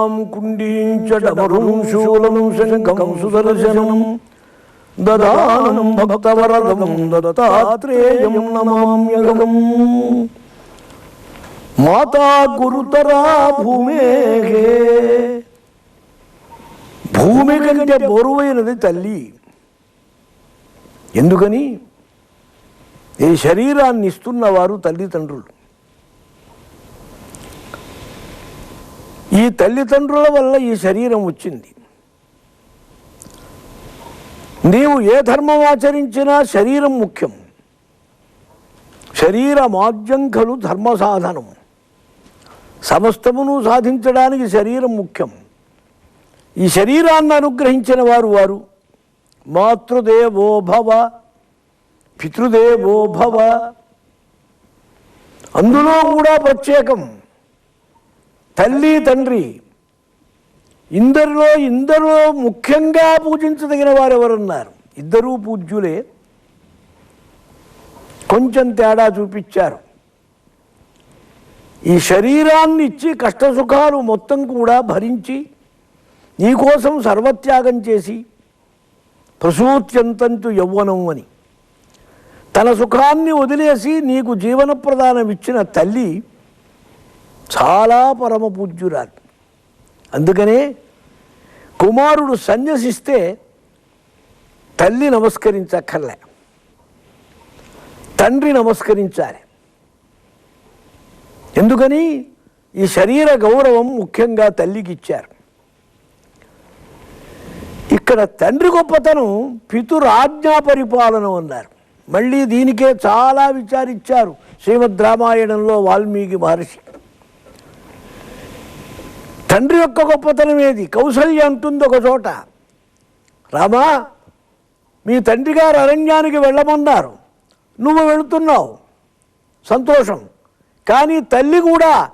మాలాం కుండీంచడమరుం శూలం శంఖం సుదర్శనం దదానం భక్తవరదం దత్తాత్రేయం నమామ్యగం మాతా గురుతరా భూమే భూమి కంటే బరువైనది తల్లి ఎందుకని ఈ శరీరాన్ని ఇస్తున్నవారు తల్లిదండ్రులు ఈ తల్లిదండ్రుల వల్ల ఈ శరీరం వచ్చింది. నీవు ఏ ధర్మం ఆచరించినా శరీరం ముఖ్యం. శరీరమాద్యం ఖలు ధర్మ సాధనం సమస్తమును సాధించడానికి శరీరం ముఖ్యం. ఈ శరీరాన్ని అనుగ్రహించిన వారు వారు. మాతృదేవో భవ పితృదేవో భవ. అందులో కూడా ప్రత్యేకం. తల్లి తండ్రి ఇందరిలో ఇందరిలో ముఖ్యంగా పూజించదగిన వారు ఎవరున్నారు ఇద్దరూ పూజ్యులే. కొంచెం తేడా చూపించారు. ఈ శరీరాన్ని ఇచ్చి కష్టసుఖాలు మొత్తం కూడా భరించి నీకోసం సర్వత్యాగం చేసి ప్రసూత్యంతంతు యవ్వనం అని. తన సుఖాన్ని వదిలేసి నీకు జీవన ప్రదానం ఇచ్చిన తల్లి చాలా పరమ పూజ్యురాలు అందుకనే కుమారుడు సన్యసిస్తే తల్లి నమస్కరించక్కర్లే. తండ్రి నమస్కరించాలి. ఎందుకని ఈ శరీర గౌరవం ముఖ్యంగా తల్లికి ఇచ్చారు ఇక్కడ తండ్రి గొప్పతనం పితురాజ్ఞా పరిపాలన అన్నారు. మళ్ళీ దీనికే చాలా విచారించారు శ్రీమద్ రామాయణంలో వాల్మీకి మహర్షి. తండ్రి యొక్క గొప్పతనం ఏది? కౌసల్య అంటుంది ఒక చోట. రామా మీ తండ్రి గారు అరణ్యానికి వెళ్ళమన్నారు. నువ్వు వెళుతున్నావు. సంతోషం. కానీ తల్లి కూడా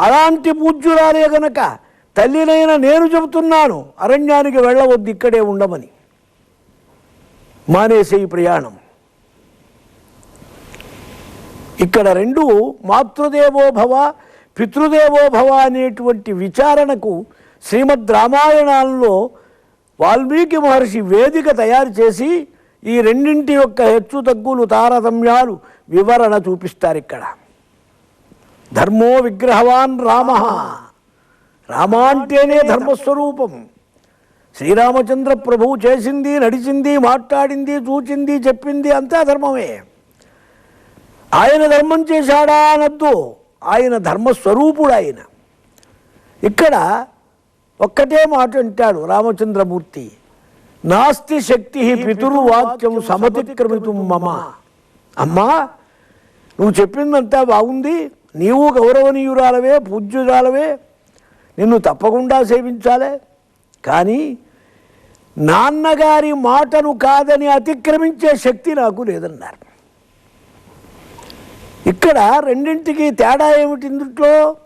అలాంటి పూజ్యురాలే గనక తల్లినైనా నేను చెబుతున్నాను. అరణ్యానికి వెళ్ళవద్దు ఇక్కడే ఉండమని. మానేసే ఈ ప్రయాణం. ఇక్కడ రెండు మాతృదేవో పితృదేవోభవ అనేటువంటి విచారణకు శ్రీమద్ రామాయణాల్లో వాల్మీకి మహర్షి వేదిక తయారు చేసి ఈ రెండింటి యొక్క హెచ్చు తగ్గులు తారతమ్యాలు వివరణ చూపిస్తారు ఇక్కడ. ధర్మో విగ్రహవాన్ రామ. రామ అంటేనే ధర్మస్వరూపం. శ్రీరామచంద్ర ప్రభువు చేసింది నడిచింది మాట్లాడింది చూచింది చెప్పింది అంతా ధర్మమే. ఆయన ధర్మం చేశాడా అనద్దు. ఆయన ధర్మస్వరూపుడు ఆయన. ఇక్కడ ఒక్కటే మాట అంటాడు రామచంద్రమూర్తి నాస్తి శక్తి పితుర్వాక్యం సమతిక్రమితుం మమ. అమ్మా నువ్వు చెప్పిందంతా బాగుంది. నీవు గౌరవనీయురాలవే పూజ్యురాలవే. నిన్ను తప్పకుండా సేవించాలే. కానీ నాన్నగారి మాటను కాదని అతిక్రమించే శక్తి నాకు లేదన్నారు. ఇక్కడ రెండింటికి తేడా ఏమిటి ఇందుట్లో?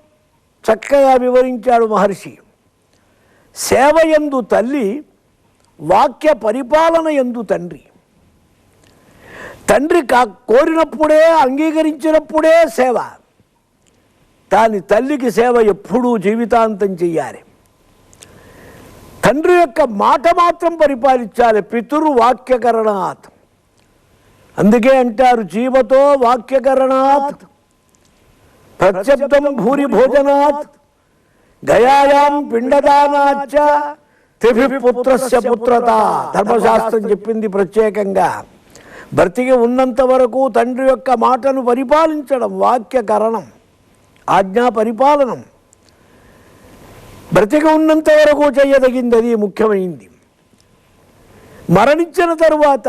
చక్కగా వివరించాడు మహర్షి. సేవ ఎందు తల్లి వాక్య పరిపాలన ఎందు తండ్రి. తండ్రి కా కోరినప్పుడే అంగీకరించినప్పుడే సేవ. దాని తల్లికి సేవ ఎప్పుడూ జీవితాంతం చెయ్యాలి. తండ్రి యొక్క మాట మాత్రం పరిపాలించాలి. పితురు వాక్యకరణాత్ అందుకే అంటారు జీవతో వాక్యకరణాత్ ప్రత్యబ్దం భూరి భోజనాత్ గయాయాం త్రిభి పుత్రస్య పుత్రత. ధర్మశాస్త్రం చెప్పింది ప్రత్యేకంగా. బ్రతికి ఉన్నంత వరకు తండ్రి యొక్క మాటను పరిపాలించడం వాక్యకరణం ఆజ్ఞా పరిపాలనం. బ్రతికి ఉన్నంత వరకు చేయదగింది అది ముఖ్యమైంది. మరణించిన తరువాత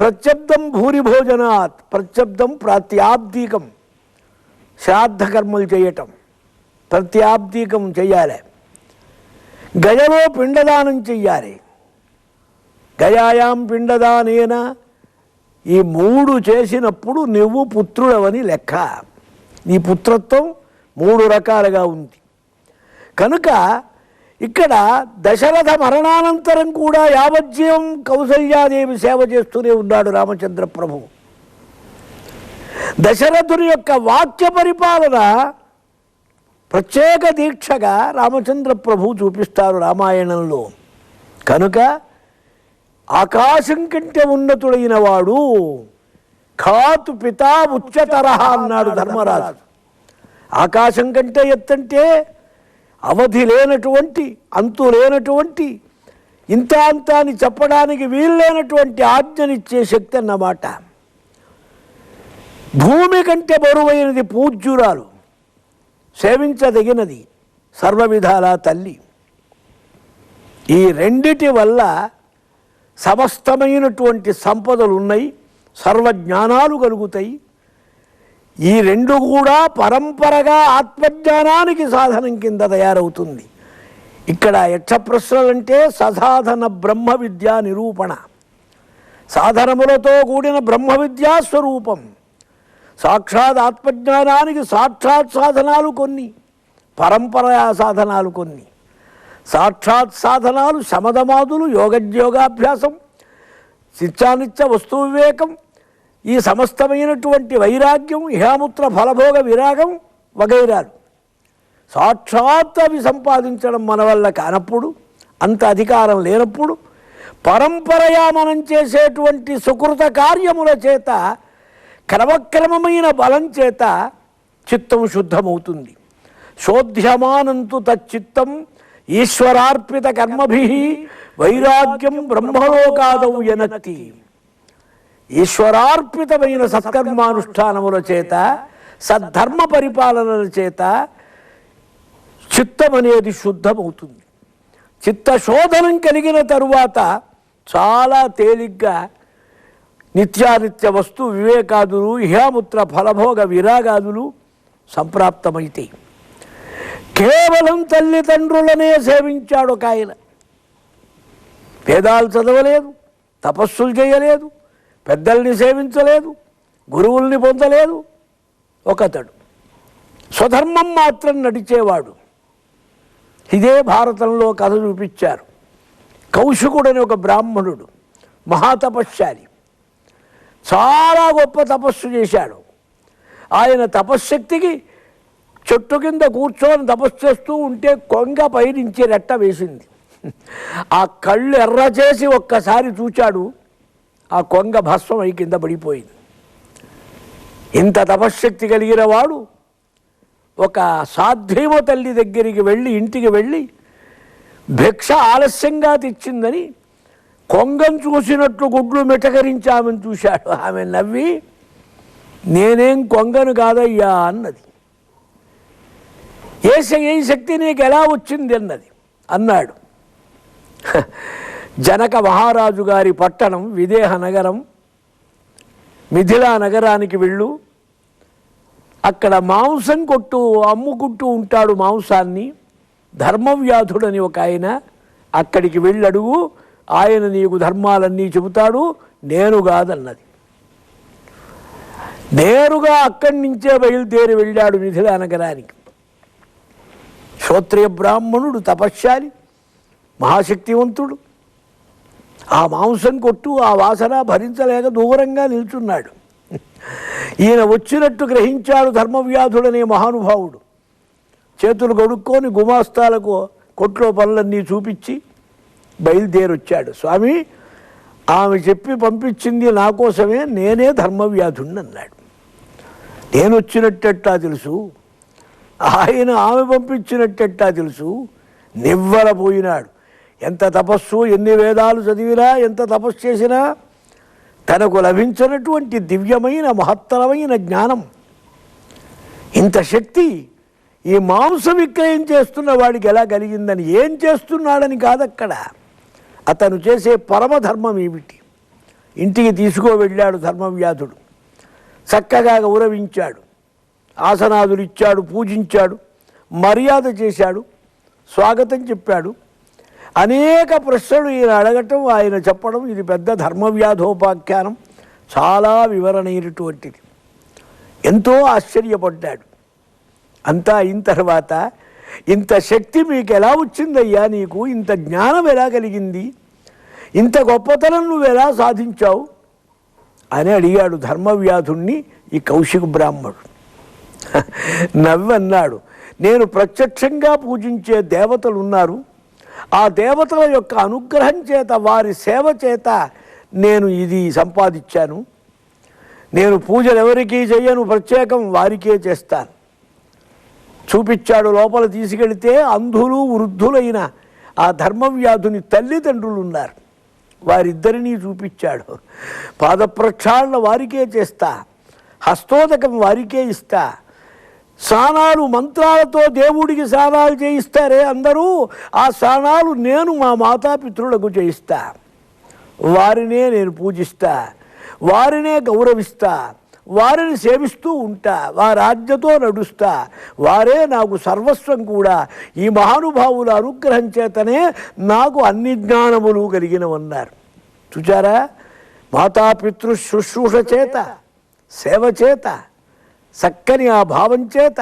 ప్రత్యబ్దం భూరి భోజనాత్ ప్రత్యబ్దం ప్రాత్యాబ్దీకం శ్రాద్ధకర్మలు చేయటం ప్రత్యాబ్దీకం చెయ్యాలి గయలో పిండదానం చెయ్యాలి. గయాయాం పిండదానేన ఈ మూడు చేసినప్పుడు నువ్వు పుత్రుడవని లెక్క. నీ పుత్రత్వం మూడు రకాలుగా ఉంది. కనుక ఇక్కడ దశరథ మరణానంతరం కూడా యావజ్జీవం కౌసల్యాదేవి సేవ చేస్తూనే ఉన్నాడు రామచంద్ర ప్రభు. దశరథుని యొక్క వాక్య పరిపాలన ప్రత్యేక దీక్షగా రామచంద్ర ప్రభు చూపిస్తారు రామాయణంలో. కనుక ఆకాశం కంటే ఉన్నతుడైన వాడు ఖాతు పితా ఉచ్చతరహ అన్నాడు ధర్మరాజు. ఆకాశం కంటే ఎత్తంటే అవధి లేనటువంటి అంతు లేనటువంటి ఇంత అంత అని చెప్పడానికి వీల్లేనటువంటి ఆజ్ఞనిచ్చే శక్తి అన్నమాట. భూమి కంటే బరువైనది పూజ్యురాలు సేవించదగినది సర్వ విధాల తల్లి. ఈ రెండిటి వల్ల సమస్తమైనటువంటి సంపదలు ఉన్నాయి సర్వజ్ఞానాలు కలుగుతాయి ఈ రెండు కూడా పరంపరగా ఆత్మజ్ఞానానికి సాధనం కింద తయారవుతుంది. ఇక్కడ యక్ష ప్రశ్నలంటే ససాధన బ్రహ్మ విద్యా నిరూపణ. సాధనములతో కూడిన బ్రహ్మ విద్యా స్వరూపం. సాక్షాత్ ఆత్మజ్ఞానానికి సాక్షాత్ సాధనాలు కొన్ని పరంపరా సాధనాలు కొన్ని. సాక్షాత్ సాధనాలు శమదమాదులు యోగజ్యోగాభ్యాసం శిత్యానిత్య వస్తు వివేకం ఈ సమస్తమైనటువంటి వైరాగ్యం ఇహాముత్ర ఫలభోగ విరాగం వగైరాలు. సాక్షాత్ అవి సంపాదించడం మన వల్ల కానప్పుడు అంత అధికారం లేనప్పుడు పరంపరయా మనం చేసేటువంటి సుకృత కార్యముల చేత క్రమక్రమమైన బలం చేత చిత్తం శుద్ధమవుతుంది. శోధ్యమానంతు తచ్చిత్తం ఈశ్వరార్పిత కర్మభి వైరాగ్యం బ్రహ్మలోకాదౌ ఎనక్తి ఈశ్వరార్పితమైన సత్కర్మానుష్ఠానముల చేత సద్ధర్మ పరిపాలనల చేత చిత్తం అనేది శుద్ధమవుతుంది. చిత్త శోధనం కలిగిన తరువాత చాలా తేలిగ్గా నిత్యానిత్య వస్తు వివేకాదులు ఇహాముత్ర ఫలభోగ విరాగాదులు సంప్రాప్తమైతాయి కేవలం తల్లిదండ్రులనే సేవించాడు ఒక ఆయన వేదాలు చదవలేదు తపస్సులు చేయలేదు పెద్దల్ని సేవించలేదు గురువుల్ని పొందలేదు ఒకతడు. స్వధర్మం మాత్రం నడిచేవాడు. ఇదే భారతంలో కథ చూపించారు. కౌశికుడని ఒక బ్రాహ్మణుడు మహాతపశ్శాలి. చాలా గొప్ప తపస్సు చేశాడు. ఆయన తపశ్శక్తికి చెట్టు కింద కూర్చొని తపస్సు చేస్తూ ఉంటే కొంగ పైనుంచి రెట్ట వేసింది. ఆ కళ్ళు ఎర్ర చేసి ఒక్కసారి చూచాడు. ఆ కొంగ భస్మం అయి కింద పడిపోయింది. ఇంత తపశ్శక్తి కలిగిన వాడు ఒక సాధ్వీమ తల్లి దగ్గరికి వెళ్ళి ఇంటికి వెళ్ళి భిక్ష ఆలస్యంగా తెచ్చిందని కొంగను చూసినట్లు గుడ్లు మిటకరించామని చూశాడు. ఆమె నవ్వి నేనేం కొంగను కాదయ్యా అన్నది. ఏ ఏ శక్తి నీకు ఎలా వచ్చింది అన్నది. అన్నాడు. జనక మహారాజు గారి పట్టణం విదేహ నగరం మిథిలా నగరానికి వెళ్ళు. అక్కడ మాంసం కొట్టు అమ్ముకుంటూ ఉంటాడు మాంసాన్ని. ధర్మవ్యాధుడని ఒక ఆయన అక్కడికి వెళ్ళడుగు. ఆయన నీకు ధర్మాలన్నీ చెబుతాడు. నేను కాదన్నది. నేరుగా అక్కడి నుంచే బయలుదేరి వెళ్ళాడు మిథిలా నగరానికి. శ్రోత్రియ బ్రాహ్మణుడు తపశ్శాలి మహాశక్తివంతుడు. ఆ మాంసం కొట్టు ఆ వాసన భరించలేక దూరంగా నిల్చున్నాడు. ఈయన వచ్చినట్టు గ్రహించాడు ధర్మవ్యాధుడనే మహానుభావుడు. చేతులు కొడుక్కొని గుమాస్తాలకు కొట్లో పనులన్నీ చూపించి బయలుదేరొచ్చాడు. స్వామి ఆమె చెప్పి పంపించింది నా కోసమే నేనే ధర్మవ్యాధుణ్ణి అన్నాడు నేను వచ్చినట్టట్టా తెలుసు? ఆయన ఆమె పంపించినట్టట్టా తెలుసు? నివ్వలపోయినాడు ఎంత తపస్సు ఎన్ని వేదాలు చదివినా ఎంత తపస్సు చేసినా తనకు లభించినటువంటి దివ్యమైన మహత్తరమైన జ్ఞానం. ఇంత శక్తి ఈ మాంసం విక్రయం చేస్తున్న వాడికి ఎలా కలిగిందని ఏం చేస్తున్నాడని కాదక్కడ. అతను చేసే పరమధర్మం ఏమిటి? ఇంటికి తీసుకో వెళ్ళాడు ధర్మవ్యాధుడు. చక్కగా గౌరవించాడు. ఆసనాదులు ఇచ్చాడు పూజించాడు మర్యాద చేశాడు స్వాగతం చెప్పాడు. అనేక ప్రశ్నలు ఈయన అడగటం ఆయన చెప్పడం ఇది పెద్ద ధర్మవ్యాధోపాఖ్యానం చాలా వివరణైనటువంటిది ఎంతో ఆశ్చర్యపడ్డాడు. అంతా అయిన తర్వాత ఇంత శక్తి మీకు ఎలా వచ్చిందయ్యా నీకు? ఇంత జ్ఞానం ఎలా కలిగింది? ఇంత గొప్పతనం నువ్వు ఎలా సాధించావు? అని అడిగాడు ధర్మవ్యాధుణ్ణి ఈ కౌశిక బ్రాహ్మడు. నవ్వన్నాడు. నేను ప్రత్యక్షంగా పూజించే దేవతలు ఉన్నారు ఆ దేవతల యొక్క అనుగ్రహం చేత వారి సేవ చేత నేను ఇది సంపాదించాను. నేను పూజలు ఎవరికీ చెయ్యను ప్రత్యేకం వారికే చేస్తాను. చూపించాడు లోపల తీసుకెళితే అంధులు వృద్ధులైన ఆ ధర్మవ్యాధుని తల్లిదండ్రులు ఉన్నారు వారిద్దరినీ చూపించాడు. పాదప్రక్షాళన వారికే చేస్తా హస్తోదకం వారికే ఇస్తా సానాలు మంత్రాలతో దేవుడికి సానాలు చేయిస్తారే అందరూ ఆ సానాలు నేను మా మాతాపితృలకు చేయిస్తా. వారినే నేను పూజిస్తా. వారినే గౌరవిస్తా. వారిని సేవిస్తూ ఉంటా. వారి ఆజ్ఞతో నడుస్తా. వారే నాకు సర్వస్వం కూడా. ఈ మహానుభావుల అనుగ్రహం చేతనే నాకు అన్ని జ్ఞానములు కలిగినవన్నారు. చూచారా? మాతాపితృ శుశ్రూష చేత సేవ చేత. చక్కని ఆ భావం చేత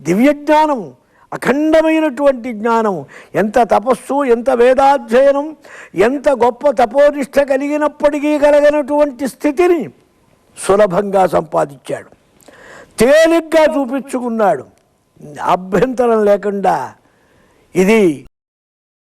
దివ్యజ్ఞానము అఖండమైనటువంటి జ్ఞానం ఎంత తపస్సు ఎంత వేదాధ్యయనం ఎంత గొప్ప తపోనిష్ట కలిగినప్పటికీ కలగనటువంటి స్థితిని సులభంగా సంపాదించాడు. తేలిగ్గా చూపించుకున్నాడు. అభ్యంతరం లేకుండా ఇది